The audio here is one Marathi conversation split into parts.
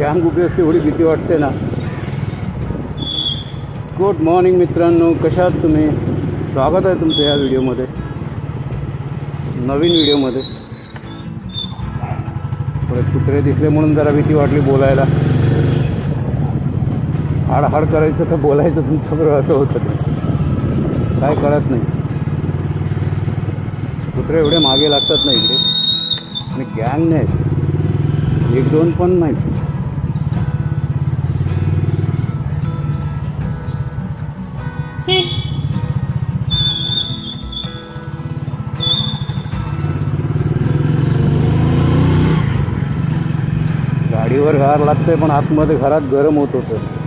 गॅंग उभी असते एवढी भीती वाटते ना. गुड मॉर्निंग मित्रांनो कशा आहात तुम्ही? स्वागत आहे तुमचं या व्हिडिओमध्ये. नवीन व्हिडिओमध्ये. परत कुत्रे दिसले म्हणून जरा भीती वाटली बोलायला. हाड हाड करायचं तर बोलायचं तुमच्याबरोबर असं होतं काय कळत नाही. कुत्रे एवढे मागे लागतात ना इकडे. आणि गँग नाही एक दोन पण नाहीत गाडीवर गार पण आतमध्ये घरात गरम होत होतं.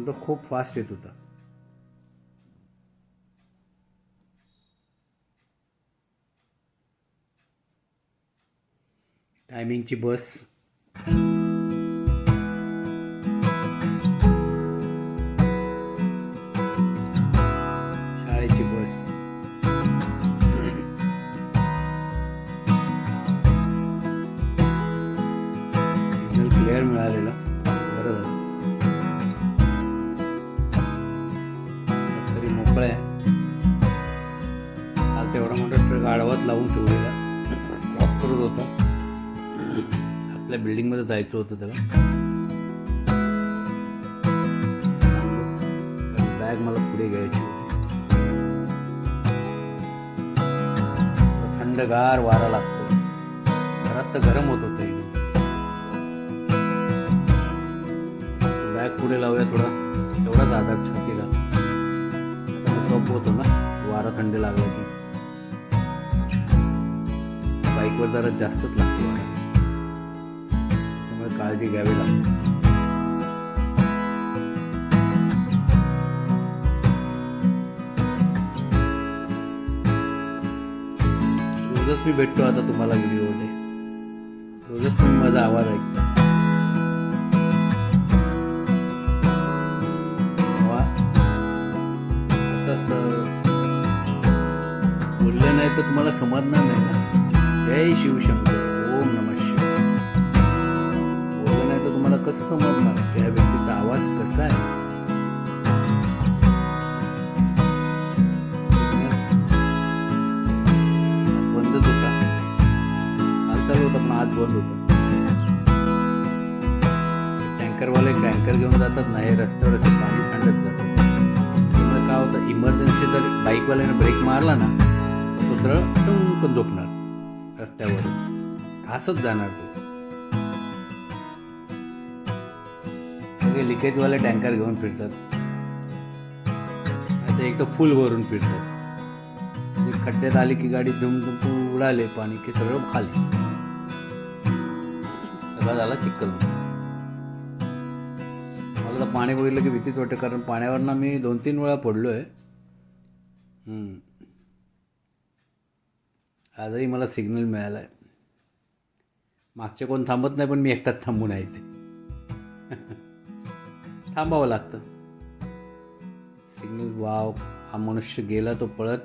कारण तो खूप फास्ट येत होता. टायमिंगची बस जायचं होतं त्याला. बॅग मला पुढे घ्यायची होती. थंडगार वारा लागतो घरात तर गरम होत होतं बॅग पुढे लावूया थोडा. तेवढाच आधार छातीला. कप होतो ना. वारा थंडी लागला की. बाईकवर जरा जास्तच लागतो वारा. काळजी घ्यावी लागते. रोजच मी भेटतो आता तुम्हाला व्हिडिओमध्ये. रोजच तुम्ही माझा आवाज ऐकता. वा. बोलले नाही तर तुम्हाला समजणार नाही ना. जय शिवशंकर. कसं समजणार त्या व्यक्तीचा आवाज कसा आहे. बंदच होता. हालचाल होता पण आज बंद होता. टँकरवाले टँकर घेऊन जातात नाही रस्त्यावर असे पाणी सांडत जातात. त्यामुळे काय होतं इमर्जन्सी जर बाईकवाल्याने ब्रेक मारला ना तो सरळ टुंकन झोपणार रस्त्यावरच घासत जाणार तो. सगळे लिकेजवाले टँकर घेऊन फिरतात. आता एक तर फुल भरून फिरतात. खड्ड्यात आली की गाडी धुम धुम उडाले पाणी की सगळं खाली. सगळा झाला चिक्कल. मला तर पाणी बघितलं की भीतीच वाटते कारण पाण्यावरनं मी दोन तीन वेळा पडलो आहे आजही मला सिग्नल मिळाला आहे मागचे कोण थांबत नाही पण मी एकटाच थांबून आहे ते थांबावं लागतं. सिग्नल वाव हा मनुष्य गेला तो पळत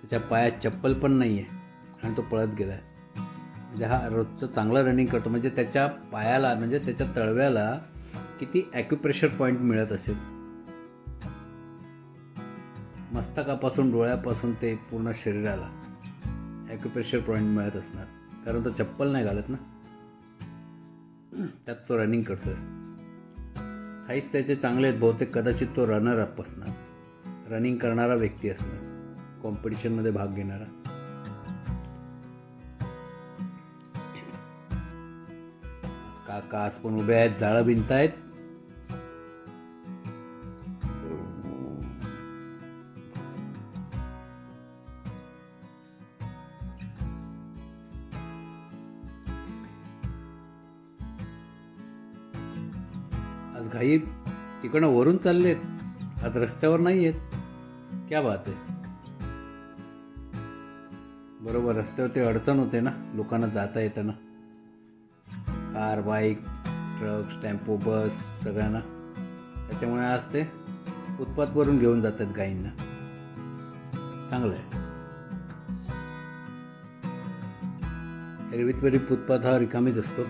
त्याच्या पायात चप्पल पण नाही आहे आणि तो पळत गेला आहे म्हणजे हा रोजचं चांगलं रनिंग करतो म्हणजे त्याच्या पायाला म्हणजे त्याच्या तळव्याला किती ॲक्युप्रेशर पॉईंट मिळत असेल. मस्तकापासून डोळ्यापासून ते पूर्ण शरीराला ॲक्युप्रेशर पॉईंट मिळत असणार. कारण तो चप्पल नाही घालत ना. त्यात तो रनिंग करतोय. हाईच त्याचे चांगले आहेत बहुतेक कदाचित तो रनर अप असणार. रनिंग करणारा व्यक्ती असणार. कॉम्पिटिशनमध्ये भाग घेणारा. काका आज पण उभे आहेत जाळं भिंत आहेत आज घाई तिकडं वरून चाललेत. आज रस्त्यावर नाही आहेत क्या बात आहे. बरोबर रस्त्यावर ते अडचण होते ना लोकांना जाता येताना. Car bike trucks tempo bus सगळ्यांना. त्याच्यामुळे आज ते फुटपाथवरून घेऊन जातात गायींना चांगलं आहे एरवीत तरी फुटपाथ हा रिकामीच असतो.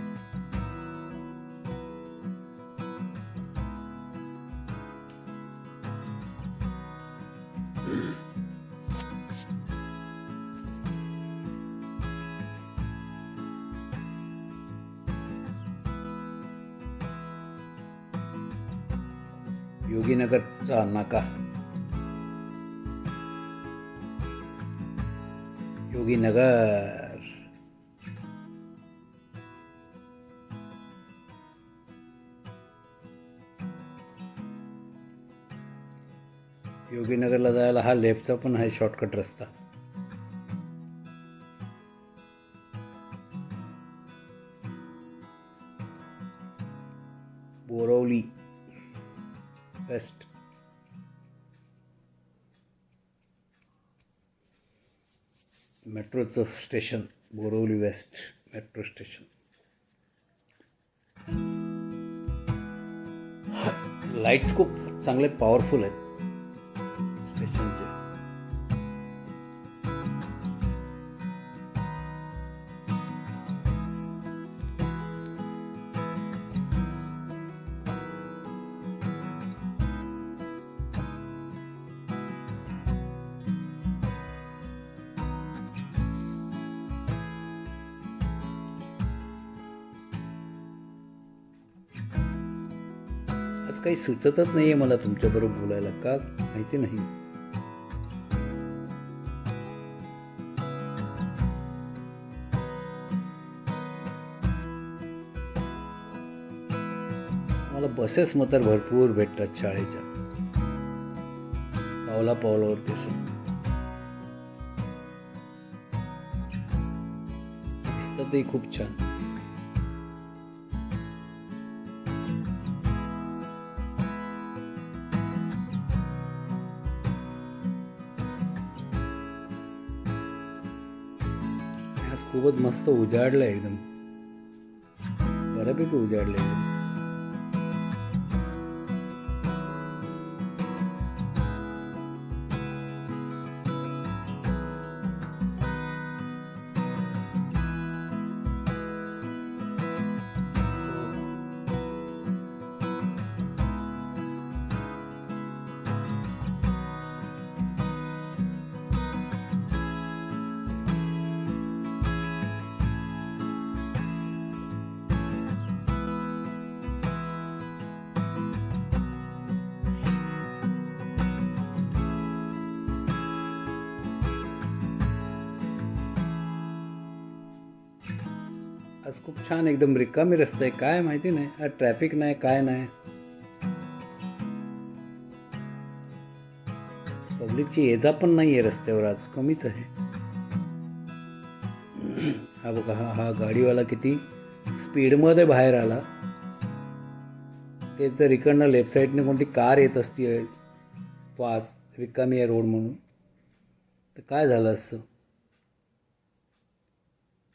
योगीनगरचा नाका. योगीनगर. योगीनगरला जायला हा लेफ्टचा पण आहे शॉर्टकट रस्ता. बोरवली. बेस्ट मेट्रोचं station Borivali west metro station lights खूप चांगले पॉवरफुल आहेत. आज काही सुचतच नाही आहे मला तुमच्याबरोबर बोलायला का? माहिती नाही. मला बसेस मात्र भरपूर भेटतात शाळेच्या. पावला पावलावर पावलावरती दिसत ते खूप छान. सोबत मस्त उजाडलं एकदम. बऱ्यापैकी उजाडलं एकदम. खूप छान एकदम रिकामी रस्ता आहे. काय माहिती नाही. आज ट्रॅफिक नाही काय नाही. पब्लिकची येजा पण नाही आहे रस्त्यावर आज कमीच आहे. हा बघा हा हा गाडीवाला किती स्पीडमध्ये बाहेर आला. ते तर इकडनं लेफ्ट साईडने कोणती कार येत असती फास्ट रिकामी आहे रोड म्हणून. तर काय झालं असतं?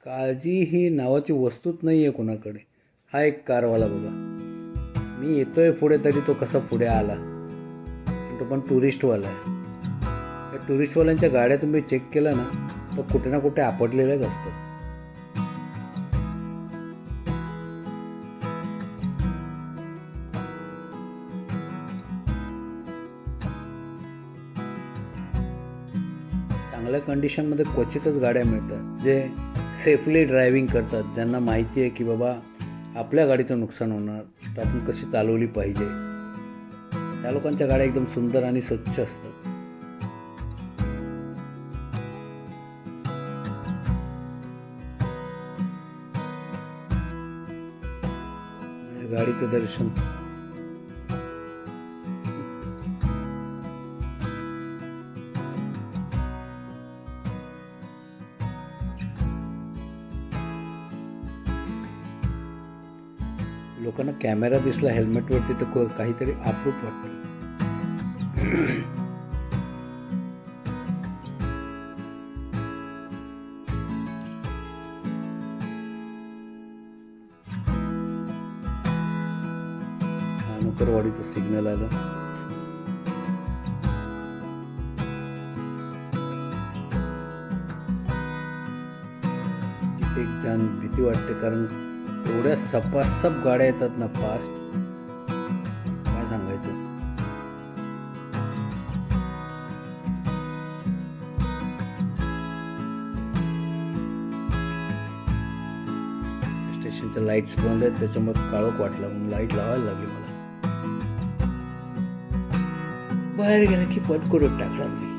काळजी ही नावाची वस्तूच नाही आहे कोणाकडे. हा एक कारवाला बघा. मी येतोय पुढे तरी तो कसा पुढे आला. तो पण टुरिस्टवाला आहे. या टुरिस्टवाल्यांच्या गाड्या तुम्ही चेक केल्या ना तर कुठे ना कुठे आपटलेल्याच असतात. चांगल्या कंडिशनमध्ये क्वचितच गाड्या मिळतात. जे सेफली ड्रायव्हिंग करतात. ज्यांना माहिती आहे की बाबा आपल्या गाडीचं नुकसान होणार तर आपण कशी चालवली पाहिजे. त्या लोकांच्या गाड्या एकदम सुंदर आणि स्वच्छ असतात. गाडीचं दर्शन लोकांना कॅमेरा दिसला हेल्मेटवरती तर काहीतरी आपरूप वाटतं. हा नोकरवाडीचं सिग्नल आलं एक छान भीती वाटते कारण एवढ्या सपासप गाड्या येतात ना फास्ट काय सांगायचं? स्टेशनच्या लाईट्स बंद आहेत त्याच्यामुळे काळोख वाटला. म्हणून लाइट लावायला लागली मला. बाहेर गेला की पट करून टाकला मी.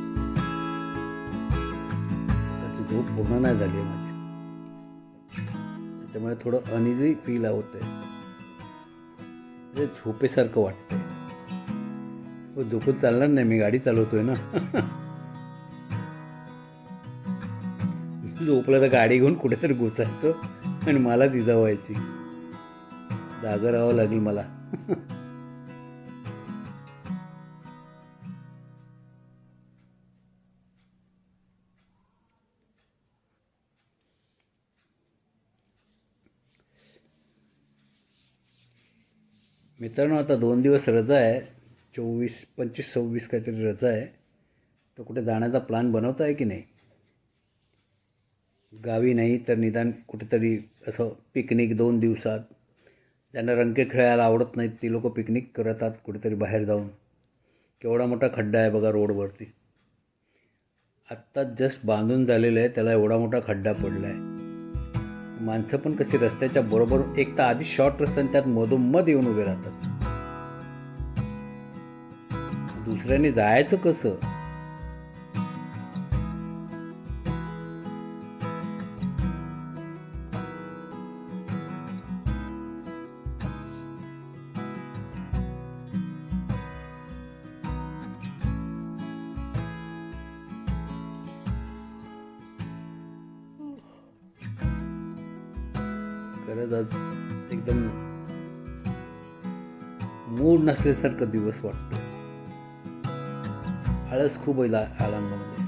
त्याची झोप पूर्ण नाही झाली त्याच्यामुळे थोडं अनिजी फील होत आहे झोपेसारखं वाटतंय. हो, झोपून चालणार नाही मी गाडी चालवतोय ना. झोपलं तर गाडी घेऊन कुठेतरी घुसायचो आणि मलाच इजा व्हायची जागं राहावं लागेल मला. मित्रांनो आता दोन दिवस रजा आहे. चोवीस पंचवीस सव्वीस काहीतरी रजा आहे. तर कुठे जाण्याचा प्लॅन बनवता आहे की नाही? गावी नाही तर निदान कुठेतरी असं पिकनिक दोन दिवसात. ज्यांना रंके खेळायला आवडत नाहीत ती लोक पिकनिक करतात कुठेतरी बाहेर जाऊन. केवढा मोठा खड्डा आहे बघा रोडवरती. आत्ताच जस्ट बांधून झालेलं आहे त्याला एवढा मोठा खड्डा पडला आहे माणसं पण कशी रस्त्याच्या बरोबर एक तर आधी शॉर्ट रस्ता आणि त्यात मधोमध येऊन उभे राहतात. दुसऱ्याने जायचं कसं? मूड दिवस वाटतो. आळस खूप होईला ला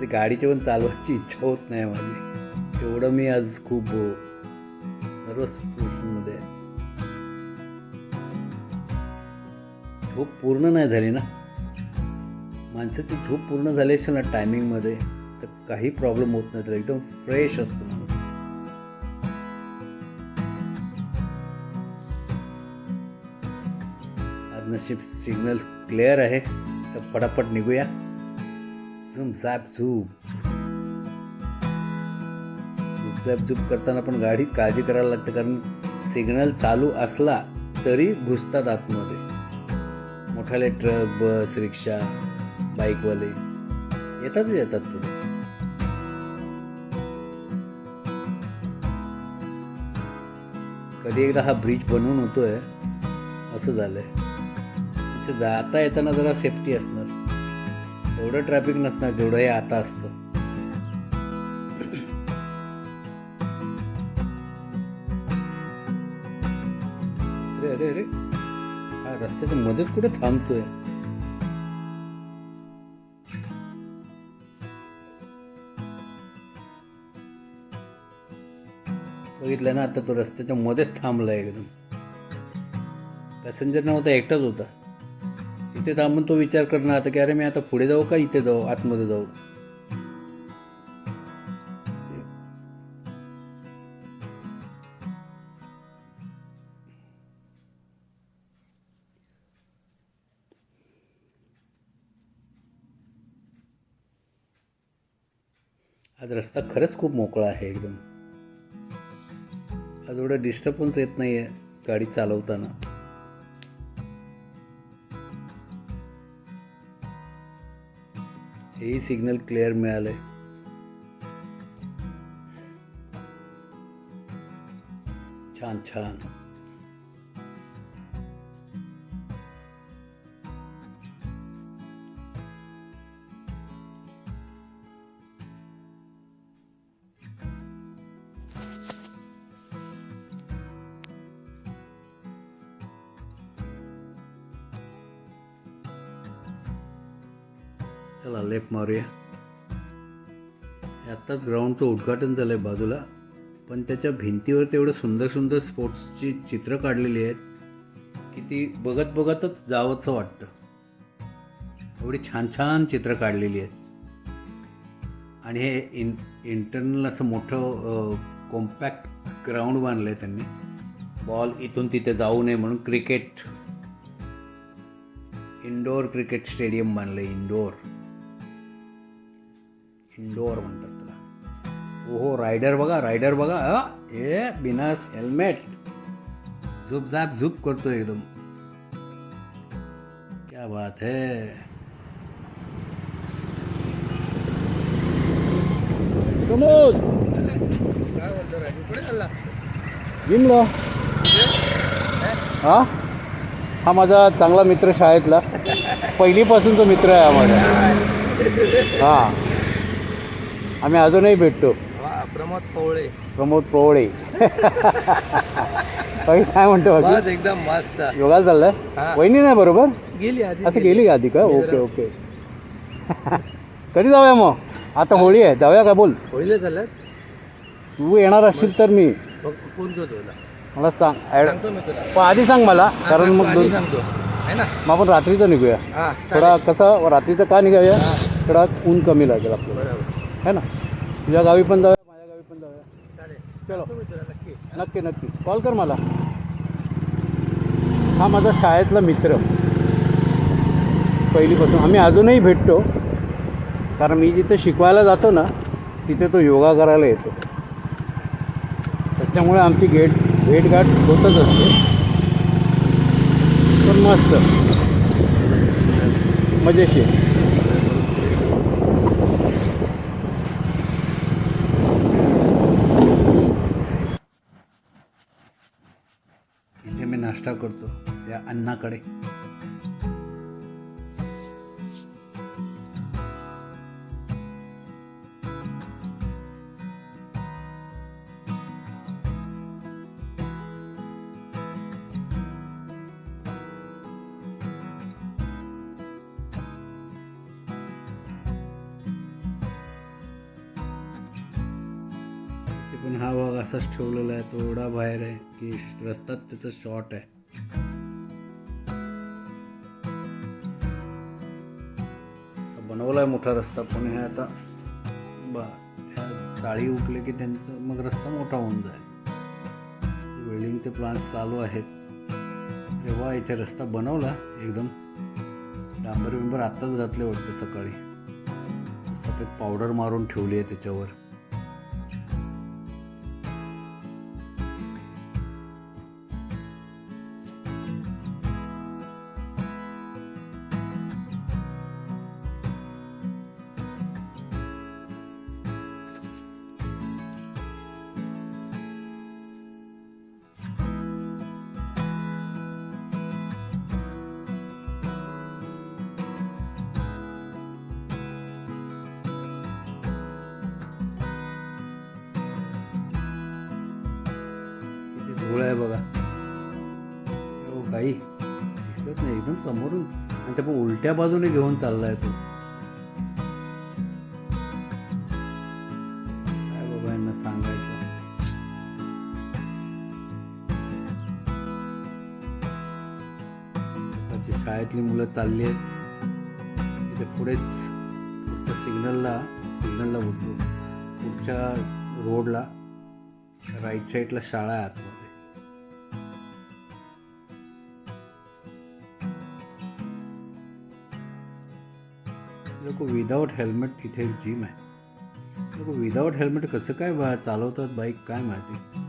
ते गाडीच्या पण चालवायची इच्छा होत नाही माझी. एवढं मी आज खूप हो- सर्वच मध्ये झोप पूर्ण नाही झाली ना? माणसाची झोप पूर्ण झाली असेल ना टायमिंगमध्ये तर काही प्रॉब्लेम होत नाही तर एकदम फ्रेश असतो. माणूस सिग्नल क्लिअर आहे तर फटाफट निघूया. झुम साप झूप झुपझाप झूप करताना पण गाडी काळजी करायला लागते कारण सिग्नल चालू असला तरी घुसतात आतमध्ये. मोठाले ट्रक बस रिक्षा बाईकवाले येतातच येतात पुढे. कधी एकदा हा ब्रिज बनवून होतोय असं झालंय. तिथे जाता येताना जरा सेफ्टी असणार. एवढं ट्रॅफिक नसणार जेवढं हे आता असतं. अरे अरे अरे. हा रस्त्याच्या मध्येच कुठे थांबतोय? बघितलं ना आता तो रस्त्याच्या मध्येच थांबला एकदम. पॅसेंजर नव्हता एकटाच होता. तिथे थांबून तो विचार करणार आता की अरे मी आता पुढे जाऊ का इथे जाऊ आतमध्ये जाऊ? आज रस्ता खरंच खूप मोकळा आहे एकदम. आज एवढं डिस्टर्बन्स येत नाही आहे गाडी चालवताना. हेही सिग्नल क्लिअर मिळालंय. छान छान. चला मारूया आत्ताच ग्राउंडचं उद्घाटन झालं आहे बाजूला पण त्याच्या भिंतीवर तेवढं सुंदर सुंदर स्पोर्ट्सची चित्र काढलेली आहेत की ती बघत बघतच जावंसं वाटतं. एवढी छान छान चित्र काढलेली आहेत. आणि हे इन इंटरनल असं मोठं कॉम्पॅक्ट ग्राउंड बांधलं आहे त्यांनी. बॉल इथून तिथे जाऊ नये म्हणून क्रिकेट इंडोर क्रिकेट स्टेडियम बांधलं इंडोर इंडोर म्हणतात त्याला. ओहो रायडर बघा रायडर बघा. ए बिनास हेल्मेट झुप झाप झुप करतो एकदम. क्या बात है. प्रमोद जिमला हा? हा माझा चांगला मित्र शाळेतला. पहिलीपासूनचा मित्र आहे हा माझा हा. आम्ही अजूनही भेटतो. प्रमोद पवळे. प्रमोद पोवळे. काय म्हणतो एकदम मस्त. योगाला चाललाय? हा. वहिनी नाही बरोबर? गेली आधी असं गेली. का आधी का? Okay okay. कधी जाऊया मग? आता होळी आहे. जाऊया का बोल? पहिले झालं तू येणार असशील तर मी. फोन करतो मला सांग. ॲड पण आधी सांग मला कारण मग मग आपण रात्रीचं निघूया. थोडा कसं रात्रीचं का निघूया थोडा ऊन कमी लागेल आपल्याला. है ना? तुझ्या गावी पण जाऊया माझ्या गावी पण जाऊया. चलो. नक्की. नक्की नक्की. कॉल कर मला. हा माझा शाळेतला मित्र. पहिलीपासून आम्ही अजूनही भेटतो. कारण मी जिथे शिकवायला जातो ना तिथे तो योगा करायला येतो. त्याच्यामुळे आमची गेट भेटगाठ होतच असते. पण मस्त. मजेशीर. आम्ही मी नाश्ता करतो त्या अन्नाकडे. ठेवलेला आहे तो एवढा बाहेर आहे की रस्त्यात त्याचं शॉर्ट आहे. असा बनवला आहे मोठा रस्ता पण हे आता बा त्या चाळी उठले की त्यांचं मग रस्ता मोठा होऊन जाईल. वेल्डिंगचे प्लान्स चालू आहेत. तेव्हा इथे रस्ता बनवला एकदम डांबर बिंबर आत्ताच घातले वाटते सकाळी. सफेद पावडर मारून ठेवली आहे त्याच्यावर. किती आहे बघा. हो काही दिसत नाही एकदम समोरून. आणि ते पण उलट्या बाजूने घेऊन चाललाय तो. काय बाबा यांना सांगायचं? शाळेतली मुलं चालली आहेत. इथे पुढेच पुढच्या सिग्नलला सिग्नलला उठलो. पुढच्या रोडला राईट साईडला शाळा आहे आतमध्ये लोक विदाऊट हेल्मेट तिथे एक जिम आहे. लोक विदाऊट हेल्मेट कसं काय बा चालवतात बाईक काय माहिती?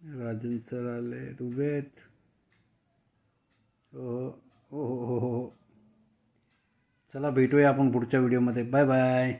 राजन सर आले उभे आहेत हो, हो हो हो हो. चला भेटूया आपण पुढच्या व्हिडिओमध्ये बाय बाय